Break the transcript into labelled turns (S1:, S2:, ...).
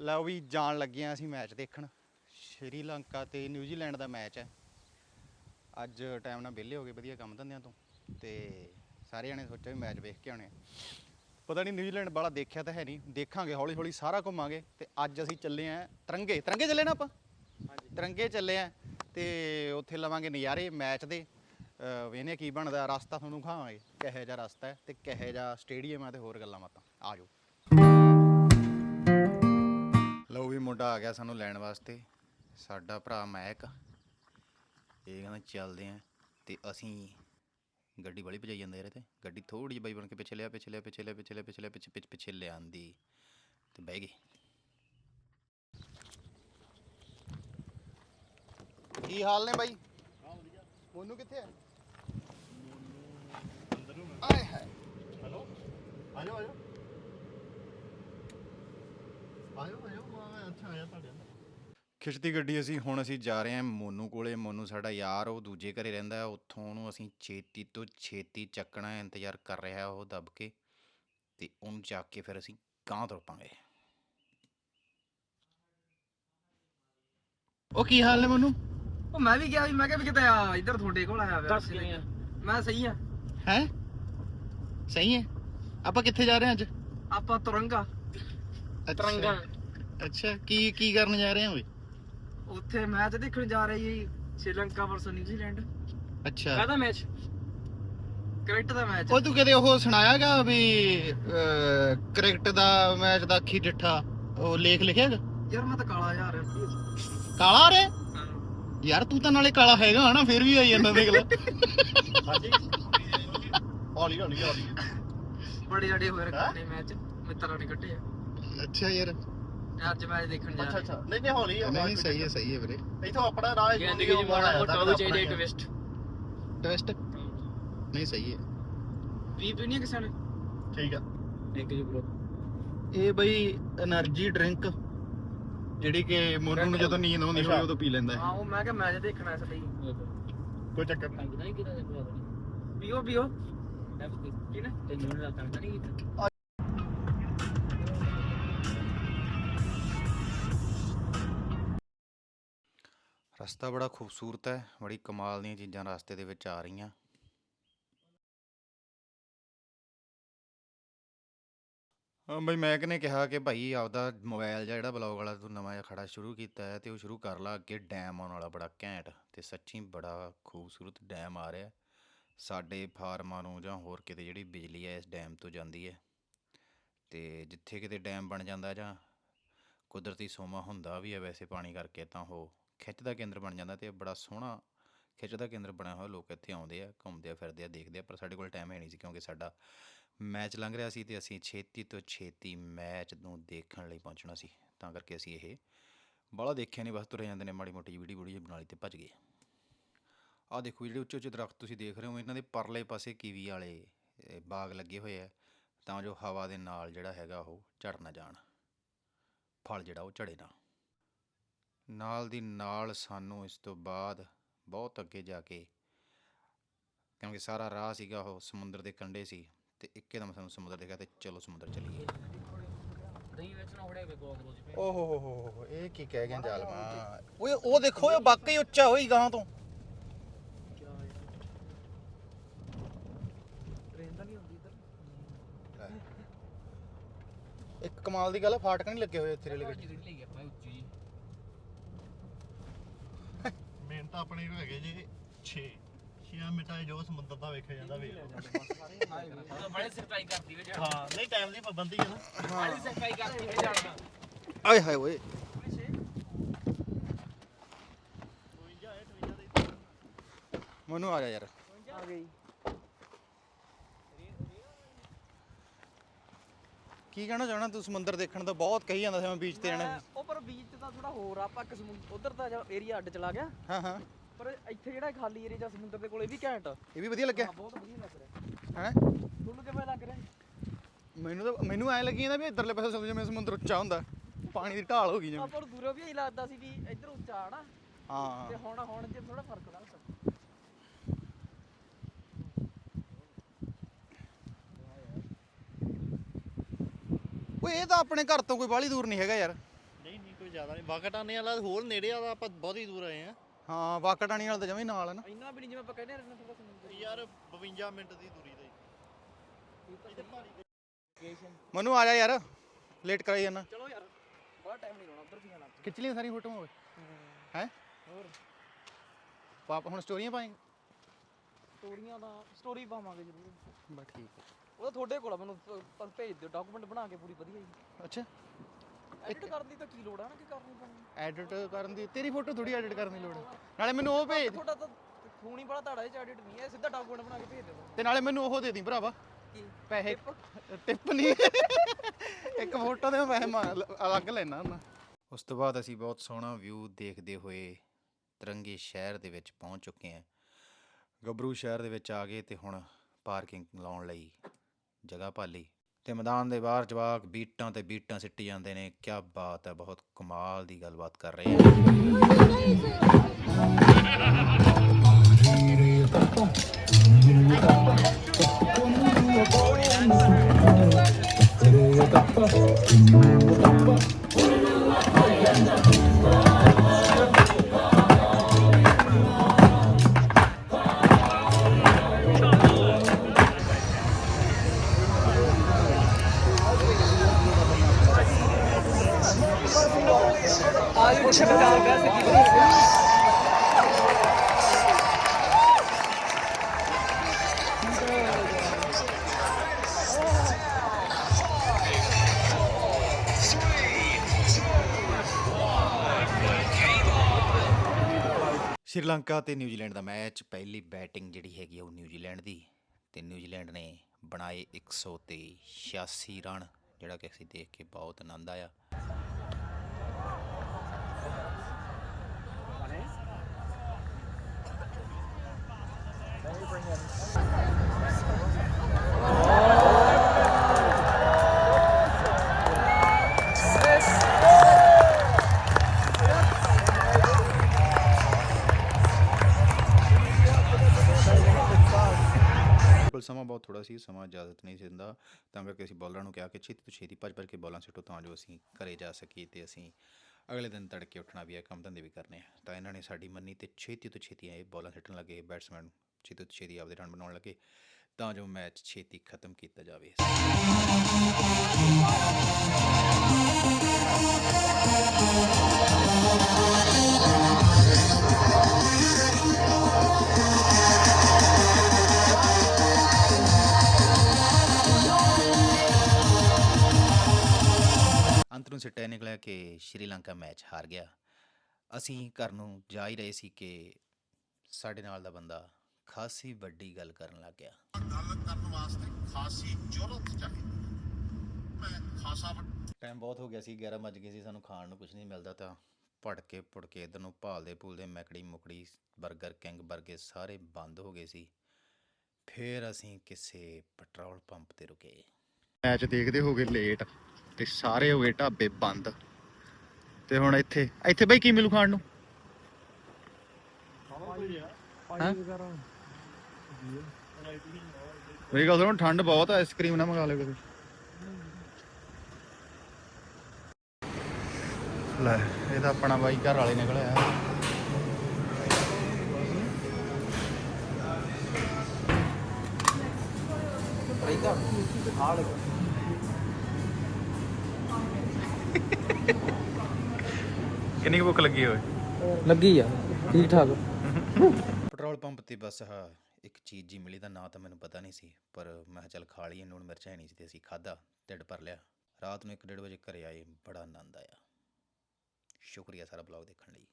S1: ਲਓ ਵੀ ਜਾਣ ਲੱਗੇ ਆ ਅਸੀਂ ਮੈਚ ਦੇਖਣ। ਸ਼੍ਰੀਲੰਕਾ ਤੇ ਨਿਊਜ਼ੀਲੈਂਡ ਦਾ ਮੈਚ ਹੈ। ਅੱਜ ਟਾਈਮ ਨਾਲ ਵਿਹਲੇ ਹੋ ਗਏ ਵਧੀਆ ਕੰਮ ਧੰਦਿਆਂ ਤੋਂ। ਤੇ ਸਾਰੇ ਜਣੇ ਸੋਚਿਆ ਵੀ ਮੈਚ ਵੇਖ ਕੇ ਆਉਣੇ ਆ। ਪਤਾ ਨਹੀਂ ਨਿਊਜ਼ੀਲੈਂਡ ਵਾਲਾ ਦੇਖਿਆ ਤਾਂ ਹੈ ਨਹੀਂ ਦੇਖਾਂਗੇ ਹੌਲੀ ਹੌਲੀ ਸਾਰਾ ਘੁੰਮਾਂਗੇ। ਤੇ ਅੱਜ ਅਸੀਂ ਚੱਲੇ ਆ ਤਰੰਗੇ। ਤਰੰਗੇ ਚੱਲੇ ਨਾ ਆਪਾਂ? ਤਰੰਗੇ ਚੱਲੇ ਆ ਤੇ ਉੱਥੇ ਲਵਾਂਗੇ ਨਜ਼ਾਰੇ ਮੈਚ ਦੇ। ਵੇਨੇ ਕੀ ਬਣਦਾ। ਰਸਤਾ ਤੁਹਾਨੂੰ ਖਾਵਾਂਗੇ ਕਿਹੋ ਜਿਹਾ ਰਸਤਾ ਹੈ ਤੇ ਕਿਹੋ ਜਿਹਾ ਸਟੇਡੀਅਮ ਹੈ ਤੇ ਹੋਰ ਗੱਲਾਂ ਬਾਤਾਂ। ਆ ਜਾਓ। ਲਓ ਵੀ ਮੁੰਡਾ ਆ ਗਿਆ ਸਾਨੂੰ ਲੈਣ ਵਾਸਤੇ। ਸਾਡਾ ਭਰਾ ਮਹਿਕ। ਇਹ ਕਹਿੰਦਾ ਚੱਲਦੇ ਆ ਤੇ ਅਸੀਂ ਗੱਡੀ ਵਾਲੀ ਭਜਾਈ ਜਾਂਦੇ ਰਹੇ ਤੇ। ਗੱਡੀ ਥੋੜੀ ਜਿਹੀ ਬਾਈ ਬਣ ਕੇ ਪਿੱਛੇ ਲਿਆ ਪਿੱਛੇ ਲਿਆ ਪਿੱਛੇ ਲਿਆ ਪਿੱਛੇ ਲਿਆ ਪਿੱਛੇ ਲਿਆ ਪਿੱਛੇ ਪਿੱਛੇ ਪਿੱਛੇ ਲਿਆਂਦੀ। ਤੇ ਬਹਿ ਗਏ ਕੀ ਹਾਲ ਨੇ ਬਾਈ? ਮੋਨੂ ਕਿੱਥੇ ਹੈ ਆਏ ਹਾਏ।
S2: ਹੈਲੋ? ਆਜੋ ਆਜੋ। ਆਜੋ ਆਜੋ ਮੈਂ ਅੱਛਾ ਆਇਆ ਤੁਹਾਡੇ ਨਾਲ।
S1: ਖਿੱਚਦੀ ਗੱਡੀ ਅਸੀਂ ਹੁਣ ਅਸੀਂ ਜਾ ਰਹੇ ਹਾਂ ਮੋਨੂ ਕੋਲੇ। ਮੋਨੂ ਸਾਡਾ ਯਾਰ ਉਹ ਦੂਜੇ ਘਰੇ ਰਹਿੰਦਾ ਹੈ, ਉੱਥੋਂ ਉਹਨੂੰ ਅਸੀਂ ਛੇਤੀ ਤੋਂ ਛੇਤੀ ਚੱਕਣਾ ਹੈ, ਇੰਤਜ਼ਾਰ ਕਰ ਰਿਹਾ ਉਹ ਦੱਬ ਕੇ। ਤੇ ਉਹਨੂੰ ਜਾ ਕੇ ਫਿਰ ਅਸੀਂ ਗਾਂ ਤੁਰ ਪਾਂਗੇ ਉਹ ਕੀ ਹਾਲ ਨੇ ਮੋਨੂ?
S3: ਉਹ ਮੈਂ ਵੀ ਗਿਆ ਵੀ ਮੈਂ ਕਿਹਾ ਵੀ ਕਿਤੇ ਆ ਇੱਧਰ ਤੁਹਾਡੇ ਕੋਲ ਆਇਆ
S4: ਦੱਸ ਕਿਵੇਂ ਆ?
S3: ਮੈਂ ਸਹੀ ਆ।
S1: ਹੈ? ਸਹੀ ਹੈ? ਆਪਾਂ ਕਿੱਥੇ ਜਾ ਰਹੇ ਹਾਂ ਅੱਜ?
S3: ਆਪਾਂ ਤੁਰੰਗਾ।
S4: ਤਰੰਗਾ।
S1: ਅੱਛਾ ਕੀ ਕੀ ਕਰਨ ਜਾ ਰਹੇ ਹਾਂ ਓਏ
S3: ਉੱਥੇ ਮੈਚ ਦੇਖਣ ਜਾ ਰਹੇ ਜੀ ਸ਼੍ਰੀਲੰਕਾ ਵਰਸਸ ਨਿਊਜ਼ੀਲੈਂਡ।
S1: ਅੱਛਾ।
S4: ਕਾਹਦਾ ਮੈਚ
S3: ਕ੍ਰਿਕਟ ਦਾ ਮੈਚ
S1: ਉਹ ਤੂੰ ਕਦੇ ਉਹ ਸੁਣਾਇਆਗਾ ਵੀ ਕ੍ਰਿਕਟ ਦਾ ਮੈਚ ਦਾ ਅੱਖੀ ਡਿੱਠਾ ਉਹ ਲੇਖ ਲਿਖਿਆਗਾ
S3: ਯਾਰ ਮੈਂ ਤਾਂ ਕਾਲਾ ਯਾਰ
S1: ਕਾਲਾ ਰੇ ਯਾਰ ਤੂੰ ਤਾਂ ਨਾਲੇ ਕਾਲਾ ਹੈਗਾ ਹਨਾ ਫਿਰ ਵੀ ਆਈ ਜਾਂਦਾ ਦੇਖ ਲੈ।
S2: ਹਾਂਜੀ। ਹੌਲੀ ਹੌਲੀ ਹੌਲੀ।
S3: ਬੜੇ ਜੜੇ ਹੋਏ ਰੱਖਣੇ ਮੈਚ ਮਿੱਤਰਾਂ ਨੇ ਕੱਢੇ ਆ।
S1: ਅੱਛਾ ਯਾਰ।
S3: ਅੱਜ ਮੈਚ ਦੇਖਣ ਜਾ
S2: ਅੱਛਾ ਅੱਛਾ। ਨਹੀਂ ਨਹੀਂ ਹੌਲੀ ਆ
S1: ਨਹੀਂ ਸਹੀ ਹੈ ਸਹੀ ਹੈ ਵੀਰੇ।
S2: ਇਥੋਂ ਆਪਣਾ ਰਾਹ
S4: ਜ਼ਿੰਦਗੀ ਚ ਮਾੜਾ ਮੋਟਾ ਉਹ ਚਾਹੀਦਾ ਟਵਿਸਟ
S1: ਟਵਿਸਟ ਨਹੀਂ ਸਹੀ ਹੈ।
S3: ਵੀ ਦੁਨੀਆ ਕਿਸਾਨ
S2: ਠੀਕ ਆ।
S4: ਥੈਂਕ ਯੂ ਬ్రో
S1: ਇਹ ਬਈ એનર્ਜੀ ਡਰਿੰਕ ਜਿਹੜੀ ਕਿ ਮੋਨੂ ਨੂੰ ਜਦੋਂ ਨੀਂਦ ਆਉਂਦੀ ਹੋਵੇ ਉਦੋਂ ਪੀ ਲੈਂਦਾ
S3: ਹੈ ਹਾਂ ਉਹ ਮੈਂ ਕਿਹਾ ਮੈਚ ਦੇਖਣਾ ਇਸ ਲਈ।
S2: ਕੋਈ ਚੱਕਰ ਨਹੀਂ।
S3: ਪੀਓ ਪੀਓ।
S4: ਕਿਹਨੇ ਤੈਨੂੰ ਨਾ ਤੰਗ ਨਹੀਂ ਕੀਤਾ
S1: ਰਸਤਾ ਬੜਾ ਖੂਬਸੂਰਤ ਹੈ, ਬੜੀ ਕਮਾਲ ਦੀਆਂ ਚੀਜ਼ਾਂ ਰਸਤੇ ਦੇ ਵਿੱਚ ਆ ਰਹੀਆਂ। ਹਾਂ ਬਈ ਮੈਕ ਨੇ ਕਿਹਾ ਕਿ ਭਾਈ ਆਪਦਾ ਮੋਬਾਈਲ ਜਿਹਾ ਜਿਹੜਾ ਬਲੌਗ ਵਾਲਾ ਤੂੰ ਨਵਾਂ ਜਿਹਾ ਖੜਾ ਸ਼ੁਰੂ ਕੀਤਾ ਹੈ ਤੇ ਉਹ ਸ਼ੁਰੂ ਕਰ ਲਾ ਅੱਗੇ, ਡੈਮ ਆਉਣ ਵਾਲਾ ਬੜਾ ਘੈਂਟ ਤੇ ਸੱਚੀ ਬੜਾ ਖੂਬਸੂਰਤ ਡੈਮ ਆ ਰਿਹਾ। ਸਾਡੇ ਫਾਰਮਾਂ ਨੂੰ ਜਾਂ ਹੋਰ ਕਿਤੇ ਜਿਹੜੀ ਬਿਜਲੀ ਹੈ, ਇਸ ਡੈਮ ਤੋਂ ਜਾਂਦੀ ਹੈ ਤੇ ਜਿੱਥੇ ਕਿਤੇ ਡੈਮ ਬਣ ਜਾਂਦਾ ਜਾਂ ਕੁਦਰਤੀ ਸੋਮਾ ਹੁੰਦਾ ਵੀ ਹੈ ਵੈਸੇ ਪਾਣੀ ਕਰਕੇ ਤਾਂ ਉਹ ਖਿੱਚ ਦਾ ਕੇਂਦਰ ਬਣ ਜਾਂਦਾ ਤੇ ਬੜਾ ਸੋਹਣਾ ਖਿੱਚ ਦਾ ਕੇਂਦਰ ਬਣਿਆ ਹੋਇਆ, ਲੋਕ ਇੱਥੇ ਆਉਂਦੇ ਆ, ਘੁੰਮਦੇ ਆ, ਫਿਰਦੇ ਆ, ਦੇਖਦੇ ਆ, ਪਰ ਸਾਡੇ ਕੋਲ ਟਾਈਮ ਹੈ ਨਹੀਂ ਸੀ ਕਿਉਂਕਿ ਸਾਡਾ ਮੈਚ ਲੰਘ ਰਿਹਾ ਸੀ ਤੇ ਅਸੀਂ ਛੇਤੀ ਤੋਂ ਛੇਤੀ ਮੈਚ ਨੂੰ ਦੇਖਣ ਲਈ ਪਹੁੰਚਣਾ ਸੀ। ਤਾਂ ਕਰਕੇ ਅਸੀਂ ਇਹ ਬਾਹਲਾ ਦੇਖਿਆ ਨਹੀਂ, ਬਸ ਤੁਰੇ ਜਾਂਦੇ ਨੇ, ਮਾੜੀ ਮੋਟੀ ਵੀਡੀਓ ਵੀਡੀਓ ਬਣਾ ਲਈ ਤੇ ਭੱਜ ਗਏ। ਆਹ ਦੇਖੋ ਜਿਹੜੇ ਉੱਚੇ ਉੱਚੇ ਦਰਖਤ ਤੁਸੀਂ ਦੇਖ ਰਹੇ ਹੋ, ਇਹਨਾਂ ਦੇ ਪਰਲੇ ਪਾਸੇ ਕੀਵੀ ਵਾਲੇ ਬਾਗ ਲੱਗੇ ਹੋਏ ਆ, ਤਾਂ ਜੋ ਹਵਾ ਦੇ ਨਾਲ ਜਿਹੜਾ ਹੈਗਾ ਉਹ ਝੜ ਨਾ ਜਾਣ, ਫਲ ਜਿਹੜਾ ਉਹ ਝੜੇ ਨਾ। ਨਾਲ ਦੀ ਨਾਲ ਸਾਨੂੰ ਇਸ ਤੋਂ ਬਾਅਦ ਬਹੁਤ ਅੱਗੇ ਜਾ ਕੇ ਕਿਉਂਕਿ ਸਾਰਾ ਰਾਹ ਸੀਗਾ ਉਹ ਸਮੁੰਦਰ ਦੇ ਕੰਢੇ ਸੀ ਤੇ ਇੱਕਦਮ ਸਾਨੂੰ ਸਮੁੰਦਰ ਦਿਖਿਆ ਤੇ ਚਲੋ ਸਮੁੰਦਰ ਚਲੀਏ।
S4: ਦਹੀਂ ਵਿੱਚ ਨਾ ਹੋੜੇ ਵੇਖੋ ਅਗਰੋ ਜੀ
S1: ਓਹ ਹੋ ਹੋ ਹੋ ਇਹ ਕੀ ਕਹਿ ਗਿਆ ਜ਼ਾਲਮਾ? ਓਏ ਉਹ ਦੇਖੋ ਇਹ ਵਾਕਈ ਉੱਚਾ ਹੋਈ ਗਾਂ ਤੋਂ।
S3: ਟ੍ਰੇਨ ਤਾਂ ਨਹੀਂ ਹੁੰਦੀ ਇੱਧਰ।
S1: ਇੱਕ ਕਮਾਲ ਦੀ ਗੱਲ ਹੈ ਫਾਟਕ ਨਹੀਂ ਲੱਗੇ ਹੋਏ ਇੱਥੇ ਰੇਲ ਗੱਡੀ
S4: ਜਿਹੜੀ ਲਈ ਆਪਾਂ ਉੱਚੀ ਜੀ
S2: ਮੇਨ ਤਾਂ ਆਪਣੇ ਹੈਗੇ ਜੀ 6 6 ਮਿੰਟਾਂ 'ਚ ਜੋ ਸਮੁੰਦਰ ਦਾ ਵੇਖਿਆ ਜਾਂਦਾ ਵੇਖ ਲਓ।
S4: ਬੜੇ ਸਖਤਾਈ ਕਰਦੀ ਵੇ
S2: ਹਾਂ ਨਹੀਂ ਟਾਈਮ ਦੀ ਪਾਬੰਦੀ ਹੈ ਨਾ।
S4: ਬੜੀ ਸਖਤਾਈ ਕਰਦੀ ਵੇ ਜਾਣਾ
S1: ਆਏ ਹਾਏ ਓਏ। ਮਨੂੰ ਆ ਜਾ ਯਾਰ।
S3: ਆ ਗਈ।
S1: ਕੀ ਕਹਿਣਾ ਚਾਹਣਾ ਤੂੰ ਸਮੁੰਦਰ ਦੇਖਣ ਤੋਂ ਬਹੁਤ ਕਹੀ ਜਾਂਦਾ ਸੀ ਮੈਂ ਬੀਚ ਤੇ ਜਾਣਾ
S3: ਉਹ ਪਰ ਬੀਚ ਤੇ ਥੋੜਾ ਹੋਰ ਆ ਆਪਾਂ ਕਿਸ ਉਧਰ ਤਾਂ ਏਰੀਆ ਅੱਡ ਚਲਾ ਗਿਆ।
S1: ਹਾਂ ਹਾਂ।
S3: ਪਰ ਇੱਥੇ ਜਿਹੜਾ ਖਾਲੀ ਏਰੀਆ ਜਾਂ ਸਮੁੰਦਰ ਦੇ ਕੋਲ ਇਹ ਵੀ ਘੈਂਟ।
S1: ਇਹ ਵੀ ਵਧੀਆ ਲੱਗਿਆ।
S3: ਬਹੁਤ ਵਧੀਆ ਲੱਗ ਰਿਹਾ।
S1: ਹੈ?
S3: ਤੁਹਾਨੂੰ ਕਿਵੇਂ ਲੱਗ ਰਿਹਾ?
S1: ਮੈਨੂੰ ਤਾਂ ਮੈਨੂੰ ਐ ਲੱਗੀ ਜਾਂਦਾ ਵੀ ਇਧਰਲੇ ਪਾਸੇ ਸਮਝ ਜਿਵੇਂ ਸਮੁੰਦਰ ਉੱਚਾ ਹੁੰਦਾ ਪਾਣੀ ਦੀ ਢਾਲ ਹੋ ਗਈ ਜਿਵੇਂ।
S3: ਆਪਾਂ ਨੂੰ ਦੂਰੋਂ ਵੀ ਇਹੀ ਲੱਗਦਾ ਸੀ ਵੀ ਇੱਧਰ ਉੱਚਾ ਆ ਨਾ।
S1: ਹਾਂ।
S3: ਤੇ ਹੁਣ ਹੁਣ ਜੇ ਥੋੜਾ ਫ਼ਰਕ ਲੱਗਦਾ
S1: ਓਏ ਇਹ ਤਾਂ ਆਪਣੇ ਘਰ ਤੋਂ ਕੋਈ ਬਾਹਲੀ ਦੂਰ ਨਹੀਂ ਹੈਗਾ ਯਾਰ।
S2: ਜ਼ਿਆਦਾ ਨਹੀਂ। ਬਾਕਟਾਨੇ ਵਾਲਾ ਹੋਰ ਨੇੜੇ ਆ ਆਪਾਂ ਬਹੁਤ ਹੀ ਦੂਰ ਆਏ ਆ।
S1: ਹਾਂ ਵਾਕਟਾਣੀ ਵਾਲਾ ਤਾਂ ਜਮੀ ਨਾਲ ਆ ਨਾ।
S4: ਇੰਨਾ ਵੀ ਨਹੀਂ ਜਿਵੇਂ ਆਪਾਂ ਕਹਿੰਦੇ ਰਹਿੰਦੇ ਥੋੜਾ ਸਮੁੰਦਰ
S2: ਯਾਰ 52 ਮਿੰਟ ਦੀ ਦੂਰੀ
S4: ਲੋਕੇਸ਼ਨ
S1: ਮਨੂੰ ਆ ਜਾ ਯਾਰ। ਲੇਟ ਕਰਾਈ ਜਾਣਾ
S4: ਚਲੋ ਯਾਰ ਬੜਾ ਟਾਈਮ ਨਹੀਂ ਲਾਉਣਾ ਉੱਧਰ ਵੀ ਜਾਣਾ
S1: ਖਿੱਚ ਲਈ ਸਾਰੀ ਫੋਟੋਆਂ ਓਏ। ਹੈ।
S4: ਹੋਰ?
S1: ਪਾਪ ਹੁਣ ਸਟੋਰੀਆਂ ਪਾਏਂਗੇ?
S4: ਸਟੋਰੀਆਂ ਦਾ ਸਟੋਰੀ ਪਾਵਾਂਗੇ ਜ਼ਰੂਰ।
S1: ਬਸ ਠੀਕ ਹੈ
S4: ਉਹ ਤਾਂ ਤੁਹਾਡੇ ਕੋਲ ਆ, ਮੈਨੂੰ ਪ- ਪਰ ਭੇਜ ਦਿਓ ਡਾਕੂਮੈਂਟ ਬਣਾ ਕੇ ਪੂਰੀ ਵਧੀਆ ਜੀ।
S1: ਅੱਛਾ।
S4: ਐਡਿਟ ਕਰਨ ਦੀ ਤਾਂ ਕੀ ਲੋੜ ਆ ਨਾ ਕਿ ਕਰਨੀ ਪੈਣੀ?
S1: ਐਡਿਟ ਕਰਨ ਦੀ ਤੇਰੀ ਫੋਟੋ ਥੋੜੀ ਐਡਿਟ ਕਰਨ ਦੀ ਲੋੜ ਹੈ ਨਾਲੇ ਮੈਨੂੰ ਉਹ ਭੇਜ
S4: ਤੁਹਾਡਾ ਤਾਂ ਖੂਨ ਹੀ ਬੜਾ ਧਾੜਾ ਇਹ ਚ ਐਡਿਟ ਨਹੀਂ ਹੈ ਸਿੱਧਾ ਡਾਕੂਮੈਂਟ ਬਣਾ ਕੇ ਭੇਜ ਦਿਓ।
S1: ਤੇ ਨਾਲੇ ਮੈਨੂੰ ਉਹ ਦੇ ਦੀ ਭਰਾਵਾ।
S4: ਕੀ?
S1: ਪੈਸੇ? ਟਿਪ ਨਹੀਂ। ਇੱਕ ਫੋਟੋ ਦੇ ਮੈਂ ਮੰਗ ਲ- ਅਲੱਗ ਲੈਣਾ ਹੁੰਦਾ ਉਸ ਤੋਂ ਬਾਅਦ ਅਸੀਂ ਬਹੁਤ ਸੋਹਣਾ ਵਿਊ ਦੇਖਦੇ ਹੋਏ ਤਿਰੰਗੇ ਸ਼ਹਿਰ ਦੇ ਵਿੱਚ ਪਹੁੰਚ ਚੁੱਕੇ ਹਾਂ। ਗੱਭਰੂ ਸ਼ਹਿਰ ਦੇ ਵਿੱਚ ਆ ਗਏ ਤੇ ਹੁਣ ਪਾਰਕਿੰਗ ਲਾਉਣ ਲਈ ਜਗ੍ਹਾ ਭਾਲੀ। ਤੇ ਮੈਦਾਨ ਦੇ ਬਾਹਰ ਜਵਾਕ ਬੀਟਾਂ ਤੇ ਬੀਟਾਂ ਸਿੱਟੀ ਜਾਂਦੇ ਨੇ। ਕੀ ਬਾਤ ਹੈ, ਬਹੁਤ ਕਮਾਲ ਦੀ ਗੱਲਬਾਤ ਕਰ ਰਹੇ ਆ। ਸ਼੍ਰੀਲੰਕਾ ਤੇ ਨਿਊਜ਼ੀਲੈਂਡ ਦਾ ਮੈਚ ਪਹਿਲੀ ਬੈਟਿੰਗ ਜਿਹੜੀ ਹੈਗੀ ਆ ਉਹ ਨਿਊਜ਼ੀਲੈਂਡ ਦੀ ਤੇ ਨਿਊਜ਼ੀਲੈਂਡ ਨੇ ਬਣਾਏ 100 ਤੇ 86 ਰਨ ਜਿਹੜਾ ਕਿ ਅਸੀਂ ਦੇਖ ਕੇ ਬਹੁਤ ਆਨੰਦ ਆਇਆ। ਕੋਲ ਸਮਾਂ ਬਹੁਤ ਥੋੜਾ ਸੀ, ਸਮਾਂ ਇਜਾਜ਼ਤ ਨਹੀਂ ਦਿੰਦਾ। ਤਾਂ ਕਰਕੇ ਅਸੀਂ ਬੋਲਰਾਂ ਨੂੰ ਕਿਹਾ ਕਿ ਛੇਤੀ ਤੋਂ ਛੇਤੀ ਭੱਜ ਭੱਜ ਕੇ ਬੋਲਾਂ ਸਿੱਟੋ ਤਾਂ ਜੋ ਅਸੀਂ ਘਰੇ ਜਾ ਸਕੀਏ ਤੇ ਅਸੀਂ ਅਗਲੇ ਦਿਨ ਤੜਕੇ ਉੱਠਣਾ ਵੀ ਹੈ, ਕੰਮ ਧੰਦੇ ਵੀ ਕਰਨੇ ਆ। ਤਾਂ ਇਹਨਾਂ ਨੇ ਸਾਡੀ ਮੰਨੀ ਤੇ ਛੇਤੀ ਤੋਂ ਛੇਤੀ ਇਹ ਬੋਲਾਂ ਸਿੱਟਣ ਲੱਗੇ, ਬੈਟਸਮੈਨ ਛੇਤੀ ਤੋਂ ਛੇਤੀ ਆਪਦੇ ਰਨ ਬਣਾਉਣ ਲੱਗੇ। ਤਾਂ ਜੋ ਮੈਚ ਛੇਤੀ ਖਤਮ ਕੀਤਾ ਜਾਵੇ। ਅੰਤ ਨੂੰ ਇਹ ਨਿਕਲਿਆ ਕਿ ਸ਼੍ਰੀਲੰਕਾ ਮੈਚ ਹਾਰ ਗਿਆ। ਅਸੀਂ ਘਰ ਨੂੰ ਜਾ ਹੀ ਰਹੇ ਸੀ ਕਿ ਸਾਡੇ ਨਾਲ ਦਾ ਬੰਦਾ ਖਾਸੀ ਵੱਡੀ ਗੱਲ ਕਰਨ ਲੱਗ ਗਿਆ।
S5: ਗੱਲ ਕਰਨ ਵਾਸਤੇ ਖਾਸੀ ਜ਼ਰੂਰਤ ਚਾਹੀਦੀ ਮੈਂ ਖਾਸਾ
S1: ਟਾਈਮ ਬਹੁਤ ਹੋ ਗਿਆ ਸੀ 11 ਵੱਜ ਗਏ ਸੀ ਸਾਨੂੰ ਖਾਣ ਨੂੰ ਕੁਝ ਨਹੀਂ ਮਿਲਦਾ ਤਾਂ ਭੜਕੇ ਪੁੜਕੇ ਇਧਰ ਨੂੰ ਭਾਲਦੇ ਭੂਲਦੇ ਮੈਕੜੀ ਮੁਕੜੀ 버ਗਰ ਕਿੰਗ ਵਰਗੇ ਸਾਰੇ ਬੰਦ ਹੋ ਗਏ ਸੀ। ਫਿਰ ਅਸੀਂ ਕਿਸੇ ਪੈਟਰੋਲ ਪੰਪ ਤੇ ਰੁਕੇ। ਮੈਚ ਦੇਖਦੇ ਹੋ ਗਏ ਲੇਟ। ਤੇ ਸਾਰੇ ਹੋਏ ਢਾਬੇ ਬੰਦ। ਤੇ ਹੁਣ ਇੱਥੇ ਇੱਥੇ ਬਈ ਕੀ ਮਿਲੂ ਖਾਣ ਨੂੰ? ਹੈਂ? ਮੇਰੀ ਗੱਲ ਸੁਣੋ, ਠੰਡ ਬਹੁਤ ਆ ਆਈਸਕ੍ਰੀਮ ਨਾ ਮੰਗਾ ਲਿਓ ਕਿਤੇ। ਲੈ, ਇਹ ਤਾਂ ਆਪਣਾ ਬਾਈ ਘਰ ਵਾਲੇ ਨਿਕਲਿਆ
S4: ਰਹੇਗਾ ਹਾਲ
S1: ਕਿੰਨੀ ਕੁ ਭੁੱਖ ਲੱਗੀ ਹੋਏ
S4: ਲੱਗੀ ਆ ਠੀਕ ਠਾਕ।
S1: ਪੈਟਰੋਲ ਪੰਪ ਤੇ ਬਸ ਆਹ ਇੱਕ ਚੀਜ਼ ਜੀ ਮਿਲੀ ਦਾ ਨਾਂ ਤਾਂ ਮੈਨੂੰ ਪਤਾ ਨਹੀਂ ਸੀ ਪਰ ਮੈਂ ਕਿਹਾ ਚੱਲ ਖਾ ਲਈਏ ਨੂਣ ਮਿਰਚਾਂ ਹੈ ਨਹੀਂ ਸੀ ਤੇ ਅਸੀਂ ਖਾਦਾ ਢਿੱਡ ਭਰ ਲਿਆ। ਰਾਤ ਨੂੰ 1:30 ਵਜੇ ਘਰੇ ਆਏ ਬੜਾ ਆਨੰਦ ਆਇਆ। ਸ਼ੁਕਰੀਆ ਸਾਰਾ ਬਲੌਗ ਦੇਖਣ ਲਈ।